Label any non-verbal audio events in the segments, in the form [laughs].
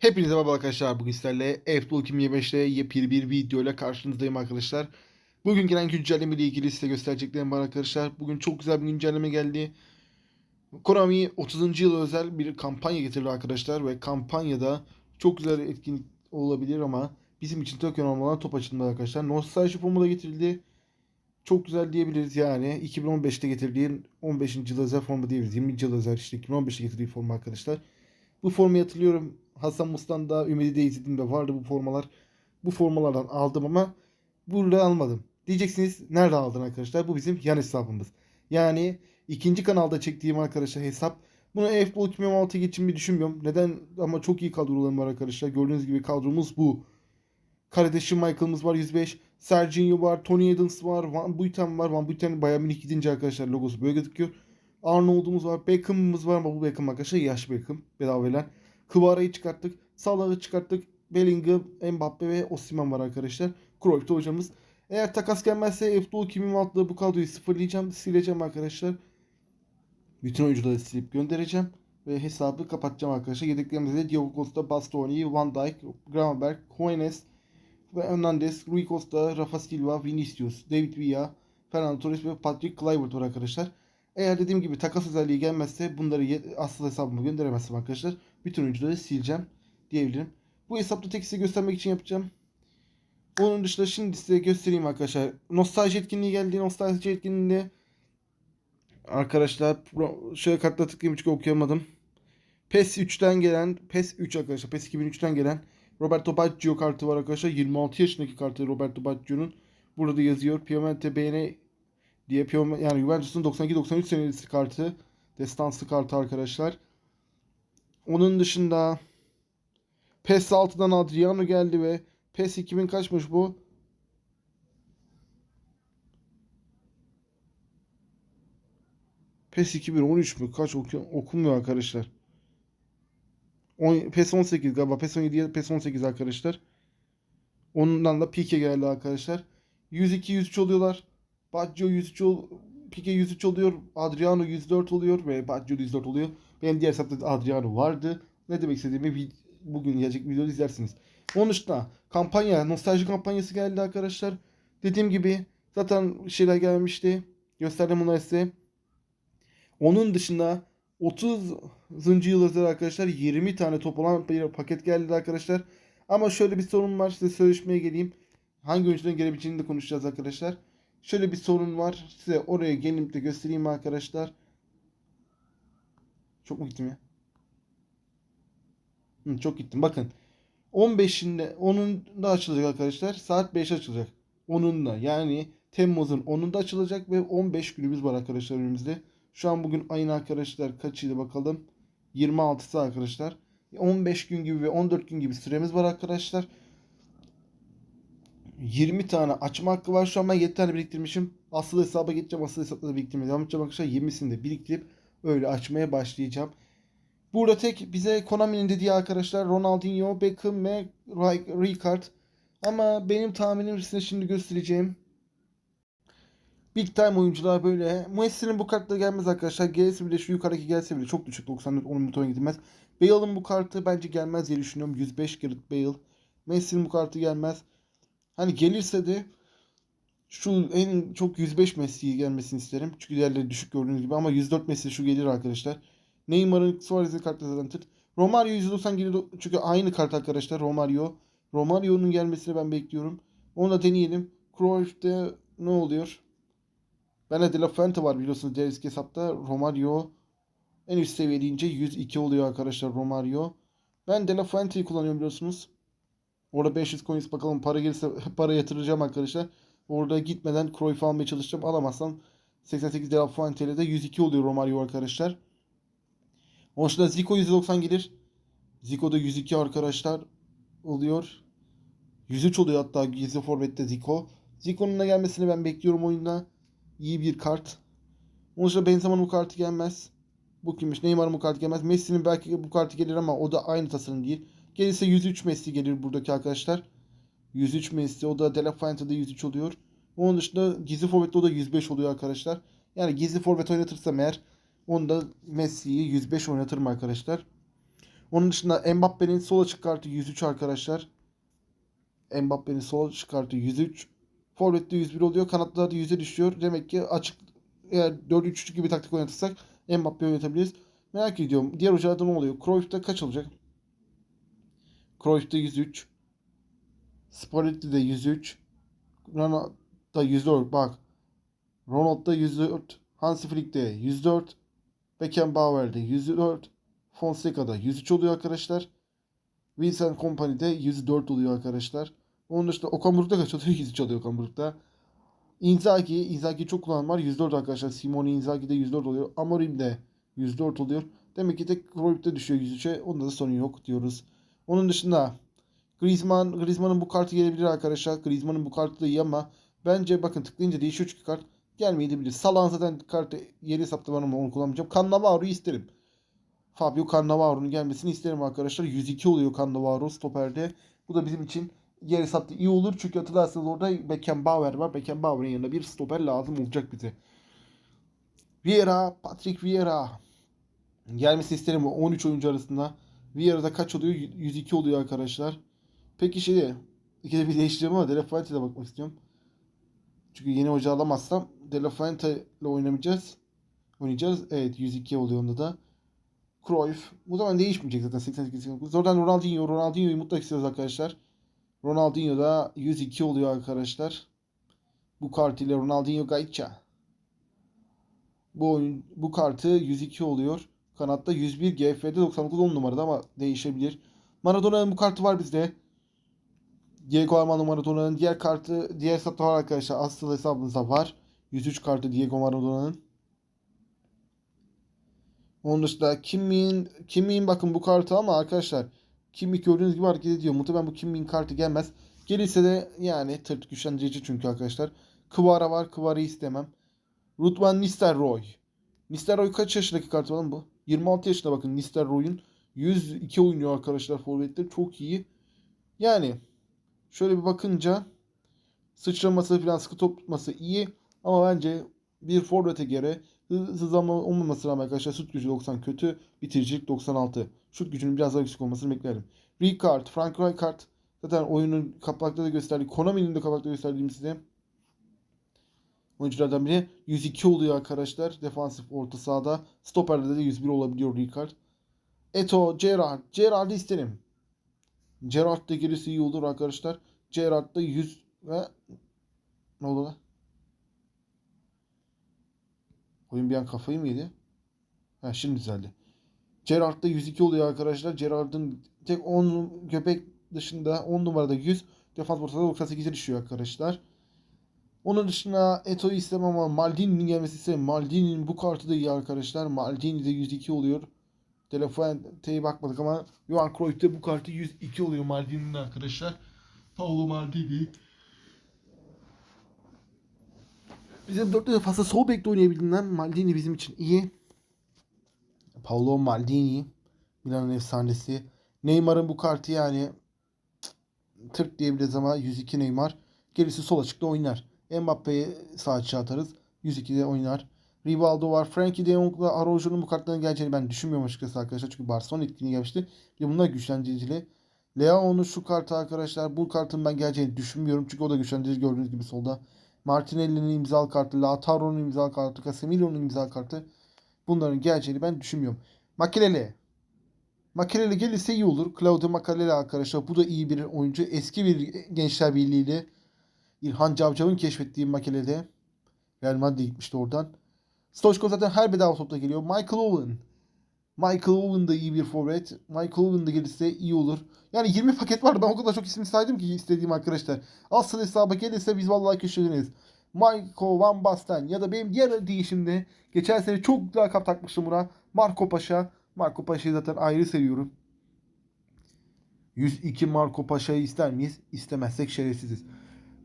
Hepinize merhaba arkadaşlar. Bugün sizlerle F-Dol 2025'te yepyeni bir video ile karşınızdayım arkadaşlar. Bugün gelen güncelleme ile ilgili size göstereceklerim var arkadaşlar. Bugün çok güzel bir güncelleme geldi. Konami 30. yıl özel bir kampanya getirdi arkadaşlar ve kampanyada çok güzel etkinlik olabilir ama bizim için çok önemli olan top açılımı arkadaşlar. Nostalji formu da getirildi. Çok güzel diyebiliriz yani. 2015'te getirdiği 15. yıl özel formu diyebiliriz. 20. yıl özel işte 2015'te getirdiği formu arkadaşlar. Bu formayı hatırlıyorum. Hasan Mustan da Ümidi de izlediğimde vardı bu formalar. Bu formalardan aldım ama burada almadım. Diyeceksiniz nerede aldın arkadaşlar? Bu bizim yan hesabımız. Yani ikinci kanalda çektiğim arkadaşlar hesap. Bunu F-Ball 2016 için bir düşünmüyorum. Neden? Ama çok iyi kadrolarım var arkadaşlar. Gördüğünüz gibi kadromuz bu. Kardeşim Michael'ımız var 105. Serginho var. Tony Adams var. Van Buiten var. Van Buiten Bayern Münih gidince arkadaşlar logosu böyle gözüküyor. Arnold'umuz var. Beckham'ımız var ama bu Beckham arkadaşlar yaş Beckham. Bedava verilen. Kıvara'yı çıkarttık. Salah'ı çıkarttık. Bellingham, Mbappe ve Osimhen var arkadaşlar. Cruyff'ta hocamız. Eğer takas gelmezse F-Dol 2016'da bu kadroyu sıfırlayacağım. Sileceğim arkadaşlar. Bütün oyuncuları silip göndereceğim. Ve hesabı kapatacağım arkadaşlar. Yedeklerimizde Diogo Costa, Bastoni, Van Dijk, Gravenberg, Hoeneß ve Hernandez, Rui Costa, Rafa Silva, Vinicius, David Villa, Fernando Torres ve Patrick Kluivert var arkadaşlar. Eğer dediğim gibi takas özelliği gelmezse bunları asıl hesabıma gönderemezsem arkadaşlar bütün oyuncuları sileceğim diyebilirim. Bu hesapta tek size göstermek için yapacağım. Onun dışında şimdi size göstereyim arkadaşlar. Nostalji etkinliği geldi. Nostalji etkinliğinde arkadaşlar şöyle kartla tıklayayım çünkü okuyamadım. PES 3'ten gelen PES 3 arkadaşlar. PES 2003'ten gelen Roberto Baggio kartı var arkadaşlar. 26 yaşındaki kartı Roberto Baggio'nun. Burada yazıyor. Piemonte BN diye Piemonte yani Juventus'un 92-93 senesi kartı. Destansı kartı arkadaşlar. Onun dışında PES 6'dan Adriano geldi ve PES 2000 kaçmış bu? PES 2013 mü? Kaç oku okunmuyor arkadaşlar. On, PES 18 galiba. PES 17 PES 18 arkadaşlar. Ondan da Pique geldi arkadaşlar. 102 103 oluyorlar. Baggio 103 ol Pique 103 oluyor. Adriano 104 oluyor ve Baggio 104 oluyor. Benim diğer hesapta Adriano vardı. Ne demek istediğimi bugün gelecek videoda izlersiniz. Onun dışında kampanya, nostalji kampanyası geldi arkadaşlar. Dediğim gibi zaten şeyler gelmişti. Gösterdim bunları size. Onun dışında 30. yıl özel arkadaşlar 20 tane top bir paket geldi arkadaşlar. Ama şöyle bir sorun var size sözleşmeye geleyim. Hangi oyuncuların gelebileceğini de konuşacağız arkadaşlar. Şöyle bir sorun var. Size oraya gelip de göstereyim arkadaşlar. Çok mu gittim ya? Hı, çok gittim. Bakın. 15'inde 10'unda açılacak arkadaşlar. Saat 5 açılacak. 10'unda yani Temmuz'un 10'unda açılacak ve 15 günümüz var arkadaşlar önümüzde. Şu an bugün ayın arkadaşlar kaçıydı bakalım. 26'sı arkadaşlar. 15 gün gibi ve 14 gün gibi süremiz var arkadaşlar. 20 tane açma hakkı var. Şu an ben 7 tane biriktirmişim. Asıl hesaba gideceğim. Asıl hesapta da biriktirmeye devam edeceğim arkadaşlar. 20'sini de biriktirip öyle açmaya başlayacağım. Burada tek bize Konami'nin dediği arkadaşlar Ronaldinho, Beckham ve Rijkaard. Ama benim tahminim size şimdi göstereceğim. Big time oyuncular böyle. Muessir'in bu kartla gelmez arkadaşlar. Gelse bile şu yukarıdaki gelse bile çok düşük 94 10 butona gidilmez. Bale'ın bu kartı bence gelmez diye düşünüyorum. 105 Gareth Bale. Messi'nin bu kartı gelmez. Hani gelirse de şu en çok 105 Messi'yi gelmesini isterim. Çünkü diğerleri düşük gördüğünüz gibi ama 104 Messi şu gelir arkadaşlar. Neymar'ın Suarez'in kartı zaten tırt. Romario 190 gelir çünkü aynı kart arkadaşlar Romario. Romario'nun gelmesini ben bekliyorum. Onu da deneyelim. Cruyff'te ne oluyor? Ben de La Fuente var biliyorsunuz diğer eski hesapta. Romario en üst seviye deyince 102 oluyor arkadaşlar Romario. Ben De La Fuente'yi kullanıyorum biliyorsunuz. Orada 500 coins bakalım para gelirse [laughs] para yatıracağım arkadaşlar. Orada gitmeden Cruyff almaya çalışacağım. Alamazsam 88 De La Fuente'yle de 102 oluyor Romario arkadaşlar. Onun dışında Zico 190 gelir. Zico da 102 arkadaşlar oluyor. 103 oluyor hatta gizli forvette Zico. Zico'nun da gelmesini ben bekliyorum oyunda. İyi bir kart. Onun dışında Benzema'nın bu kartı gelmez. Bu kimmiş? Neymar'ın bu kartı gelmez. Messi'nin belki bu kartı gelir ama o da aynı tasarım değil. Gelirse 103 Messi gelir buradaki arkadaşlar. 103 Messi. O da De La Fuente'de 103 oluyor. Onun dışında gizli forvette o da 105 oluyor arkadaşlar. Yani gizli forvet oynatırsam eğer onda Messi'yi 105 oynatırım arkadaşlar. Onun dışında Mbappe'nin sol açık kartı 103 arkadaşlar. Mbappe'nin sol açık kartı 103. Forvet'te 101 oluyor. Kanatlarda 100'e düşüyor. Demek ki açık eğer 4-3-3 gibi taktik oynatırsak Mbappe oynatabiliriz. Merak ediyorum. Diğer hocalarda ne oluyor? Cruyff'ta kaç olacak? Cruyff'ta 103. Spalletti'de 103. Ronald'da 104. Bak. Ronald'da 104. Hansi Flick'te 104. Beckenbauer'de 104. Fonseca'da 103 oluyor arkadaşlar. Vincent Kompany'de 104 oluyor arkadaşlar. Onun dışında Okan Buruk'ta kaç oluyor? [laughs] 103 oluyor Okan Buruk'ta. Inzaghi, Inzaghi çok kullanan var. 104 arkadaşlar. Simone Inzaghi'de 104 oluyor. Amorim'de 104 oluyor. Demek ki tek Cruyff'te düşüyor 103'e. Onda da sorun yok diyoruz. Onun dışında Griezmann, Griezmann'ın bu kartı gelebilir arkadaşlar. Griezmann'ın bu kartı da iyi ama bence bakın tıklayınca değişiyor çünkü kart gelmeyebilir. Salah'ın zaten kartı yeni hesapta var ama onu kullanmayacağım. Cannavaro'yu isterim. Fabio Cannavaro'nun gelmesini isterim arkadaşlar. 102 oluyor Cannavaro stoperde. Bu da bizim için yer hesapta iyi olur. Çünkü hatırlarsanız orada Beckenbauer var. Beckenbauer'ın yanında bir stoper lazım olacak bize. Vieira, Patrick Vieira. Gelmesini isterim bu 13 oyuncu arasında. Vieira'da kaç oluyor? 102 oluyor arkadaşlar. Peki şey ikide bir değiştireceğim ama De La Fuente'de bakmak istiyorum. Çünkü yeni hoca alamazsam De La Fuente ile oynamayacağız. Oynayacağız. Evet 102 oluyor onda da. Cruyff. Bu zaman değişmeyecek zaten 88 89. Oradan Ronaldinho. Ronaldinho'yu mutlaka istiyoruz arkadaşlar. Ronaldinho da 102 oluyor arkadaşlar. Bu kart ile Ronaldinho Gaicca. Bu oyun bu kartı 102 oluyor. Kanatta 101 GF'de 99 10 numarada ama değişebilir. Maradona'nın bu kartı var bizde. Diego Armando Maradona'nın diğer kartı diğer hesapta var arkadaşlar. Asıl hesabımızda var. 103 kartı Diego Maradona'nın. Onun dışında Kimmin Kimmin bakın bu kartı ama arkadaşlar Kimmich gördüğünüz gibi hareket ediyor. Muhtemelen bu Kimmin kartı gelmez. Gelirse de yani tırt güçlendirici çünkü arkadaşlar. Kıvara var. Kıvara'yı istemem. Rutman Nistelrooy. Nistelrooy kaç yaşındaki kartı lan bu? 26 yaşında bakın Nistelrooy'un 102 oynuyor arkadaşlar forvetler. Çok iyi. Yani şöyle bir bakınca sıçraması falan sıkı top tutması iyi. Ama bence bir forvete göre hızlanma olmamasına rağmen arkadaşlar şut gücü 90 kötü. Bitiricilik 96. Şut gücünün biraz daha yüksek olmasını beklerim. Ricard, Frank Rijkaard zaten oyunun kapakta da gösterdiği, Konami'nin de kapakta gösterdiğim size oyunculardan biri. 102 oluyor arkadaşlar. Defansif orta sahada. Stoperde de 101 olabiliyor Ricard. Eto, Gerrard. Gerrard'ı isterim. Gerrard da gerisi iyi olur arkadaşlar. Gerrard da 100 ve ne oldu lan? Oyun bir an kafayı mı yedi? Ha şimdi düzeldi. Gerrard'da 102 oluyor arkadaşlar. Gerrard'ın tek 10 göbek dışında 10 numarada 100. Defans ortada 98'e düşüyor arkadaşlar. Onun dışında Eto'yu istemem ama Maldini'nin gelmesi istemem. Maldini'nin bu kartı da iyi arkadaşlar. Maldini de 102 oluyor. Telefonte'ye bakmadık ama Johan Cruyff'te bu kartı 102 oluyor Maldini'nin arkadaşlar. Paolo Maldini. Bizim dörtte de fazla sol bekte oynayabildiğinden Maldini bizim için iyi. Paolo Maldini. Milan'ın efsanesi. Neymar'ın bu kartı yani tırt diyebiliriz ama 102 Neymar. Gerisi sol açıkta oynar. Mbappe'yi sağ açığa atarız. 102'de oynar. Rivaldo var. Frankie de Jong'la Araujo'nun bu kartların geleceğini ben düşünmüyorum açıkçası arkadaşlar. Çünkü Barcelona etkinliği gelmişti. Bir bunlar güçlendiricili. Leao'nun şu kartı arkadaşlar. Bu kartın ben geleceğini düşünmüyorum. Çünkü o da güçlendirici gördüğünüz gibi solda. Martinelli'nin imzalı kartı, Lautaro'nun imzalı kartı, Casemiro'nun imzalı kartı. Bunların geleceğini ben düşünmüyorum. Makelele. Makelele gelirse iyi olur. Claudio Makelele arkadaşlar. Bu da iyi bir oyuncu. Eski bir Gençler Birliği'yle İlhan Cavcav'ın keşfettiği Makelele. Real Madrid'e gitmişti oradan. Stoichkov zaten her bedava topta geliyor. Michael Owen. Michael Owen da iyi bir forvet. Michael Owen da gelirse iyi olur. Yani 20 paket var. Ben o kadar çok isim saydım ki istediğim arkadaşlar. Asıl hesaba gelirse biz vallahi köşeleniriz. Michael Van Basten ya da benim diğer değişimde geçen sene çok daha kap takmıştım buna. Marco Paşa. Marco Paşa'yı zaten ayrı seviyorum. 102 Marco Paşa'yı ister miyiz? İstemezsek şerefsiziz.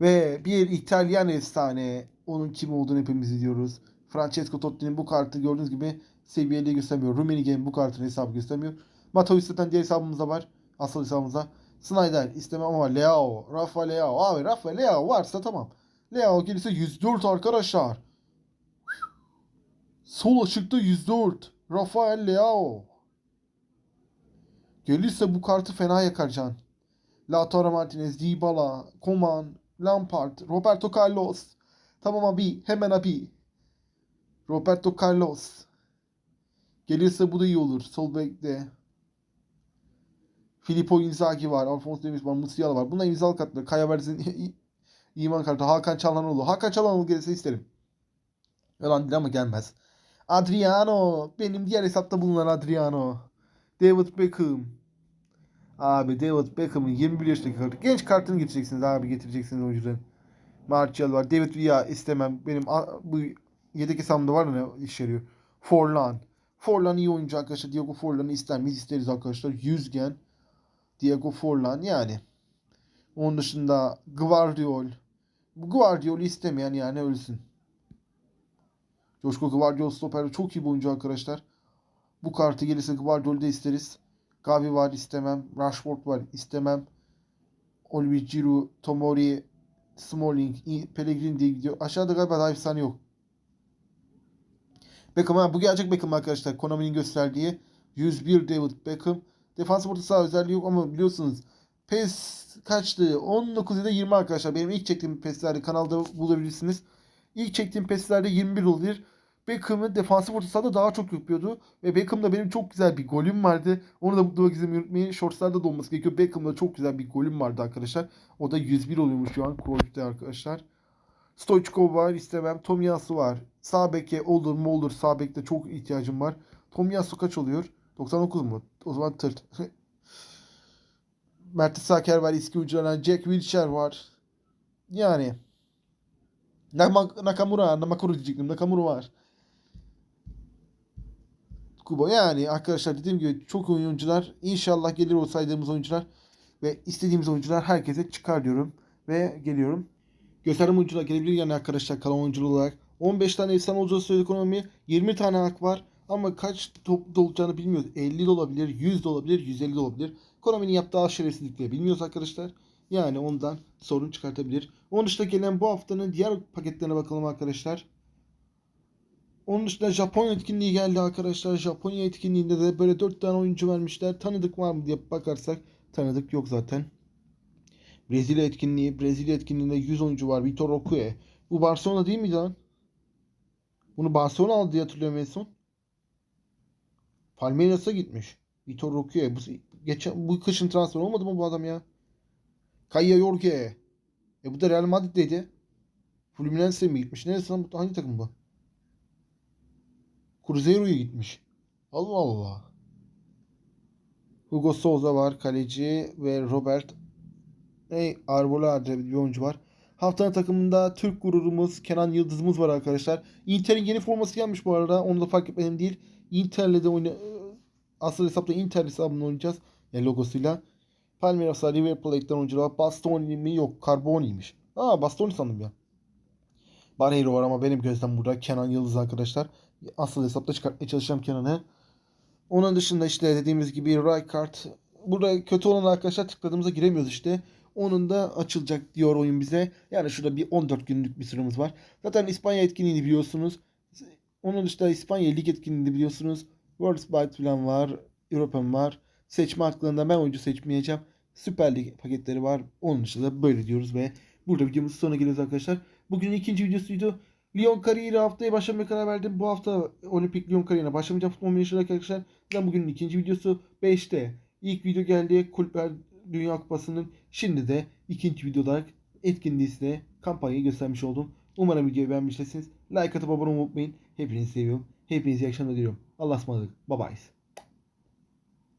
Ve bir İtalyan efsane. Onun kim olduğunu hepimiz biliyoruz. Francesco Totti'nin bu kartı gördüğünüz gibi seviyeli göstermiyor. Rummenigge'nin bu kartın hesabı göstermiyor. Matovic zaten diğer hesabımızda var. Asıl hesabımızda. Snyder istemem ama Leao. Rafa Leao. Abi Rafa Leao varsa tamam. Leao gelirse 104 arkadaşlar. Sol açıkta 104. Rafael Leao. Gelirse bu kartı fena yakar Can. Lautaro Martinez, Dybala, Coman, Lampard, Roberto Carlos. Tamam abi, hemen abi. Roberto Carlos. Gelirse bu da iyi olur. Sol bekte. Filippo Inzaghi var. Alphonso Davies var. Musiala var. Bunlar imzalı kartlar. Kaya Verz'in [laughs] iman kartı. Hakan Çalhanoğlu. Hakan Çalhanoğlu gelirse isterim. Yalan değil ama gelmez. Adriano. Benim diğer hesapta bulunan Adriano. David Beckham. Abi David Beckham'ın 21 yaşındaki kartı. Genç kartını getireceksiniz abi. Getireceksiniz oyuncuların. Martial var. David Villa istemem. Benim bu yedek hesabımda var ne iş yarıyor. Forlan. Forlan iyi oyuncu arkadaşlar. Diego Forlan'ı ister miyiz? isteriz arkadaşlar. Yüzgen. Diego Forlan yani. Onun dışında Guardiol. Guardiol'u istemeyen yani ölsün. Joşko Guardiol stoper çok iyi bir oyuncu arkadaşlar. Bu kartı gelirse Guardiol'u da isteriz. Gavi var istemem. Rashford var istemem. Olivier Giroud, Tomori, Smalling, Pellegrini diye gidiyor. Aşağıda galiba daha efsane yok. Beckham ha bu gerçek Beckham arkadaşlar. Konami'nin gösterdiği 101 David Beckham. Defans orta saha özelliği yok ama biliyorsunuz PES kaçtı? 19 ya da 20 arkadaşlar. Benim ilk çektiğim PES'lerde kanalda bulabilirsiniz. İlk çektiğim PES'lerde 21 olabilir. Beckham'ı defansif orta sahada daha çok yapıyordu. Ve Beckham'da benim çok güzel bir golüm vardı. Onu da mutlaka izlemeyi unutmayın. Shorts'larda da olması gerekiyor. Beckham'da çok güzel bir golüm vardı arkadaşlar. O da 101 oluyormuş şu an Cruyff'te arkadaşlar. Stoichkov var istemem. Tomiyasu var. Sağ beke olur mu olur. Sağ bekte çok ihtiyacım var. Tomiyasu kaç oluyor? 99 mu? O zaman tırt. [laughs] Mert Saker var. eski ucularından. Jack Wilshere var. Yani. Nakamura. Namakuru diyecektim. Nakamura var. Kubo yani arkadaşlar dediğim gibi çok oyuncular inşallah gelir o saydığımız oyuncular ve istediğimiz oyuncular herkese çıkar diyorum ve geliyorum. Gösterdiğim oyuncular gelebilir yani arkadaşlar kalan oyuncular olarak. 15 tane efsane olacağı söyledik ekonomi. 20 tane hak var ama kaç top olacağını bilmiyoruz. 50 de olabilir, 100 de olabilir, 150 de olabilir. Konami'nin yaptığı şerefsizlikleri bilmiyoruz arkadaşlar. Yani ondan sorun çıkartabilir. Onun dışında gelen bu haftanın diğer paketlerine bakalım arkadaşlar. Onun dışında Japonya etkinliği geldi arkadaşlar. Japonya etkinliğinde de böyle 4 tane oyuncu vermişler. Tanıdık var mı diye bakarsak tanıdık yok zaten. Brezilya etkinliği. Brezilya etkinliğinde 100 oyuncu var. Vitor Roque. Bu Barcelona değil miydi lan? Bunu Barcelona aldı diye hatırlıyorum en son. Palmeiras'a gitmiş. Vitor Roque. Bu, geçen, bu kışın transfer olmadı mı bu adam ya? Kaya Jorge. E bu da Real Madrid'deydi. Fluminense'ye mi gitmiş? Neresi lan? Hangi takım bu? Cruzeiro'ya gitmiş. Allah Allah. Hugo Souza var kaleci ve Robert Ey Arbola bir oyuncu var. Haftanın takımında Türk gururumuz Kenan Yıldız'ımız var arkadaşlar. Inter'in yeni forması gelmiş bu arada. Onu da fark etmedim değil. Inter'le de oyna asıl hesapta Inter hesabında oynayacağız. Yani logosuyla. Palmeiras'a River Plate'den oyuncular. Bastoni mi? Yok. Carboni'ymiş. Aa Bastoni sandım ya. Barreiro var ama benim gözden burada Kenan Yıldız arkadaşlar. Asıl hesapta çıkartmaya çalışacağım Kenan'ı. Onun dışında işte dediğimiz gibi Rijkaard. Burada kötü olan arkadaşlar tıkladığımızda giremiyoruz işte. Onun da açılacak diyor oyun bize. Yani şurada bir 14 günlük bir süremiz var. Zaten İspanya etkinliğini biliyorsunuz. Onun dışında İspanya lig etkinliğini biliyorsunuz. World Byte falan var. European var. Seçme haklarında ben oyuncu seçmeyeceğim. Süper Lig paketleri var. Onun dışında da böyle diyoruz ve burada videomuzun sonuna geliyoruz arkadaşlar. Bugün ikinci videosuydu. Lyon kariyeri haftaya başlamaya karar verdim. Bu hafta Olimpik Lyon kariyerine başlamayacağım futbol menajeri arkadaşlar. Zaten bugünün ikinci videosu 5'te. İlk video geldi Kulüpler Dünya Kupası'nın. Şimdi de ikinci video olarak etkinliği size kampanyayı göstermiş oldum. Umarım videoyu beğenmişsiniz. Like atıp abone olmayı unutmayın. Hepinizi seviyorum. Hepinize iyi akşamlar diliyorum. Allah'a ısmarladık. Bye bye.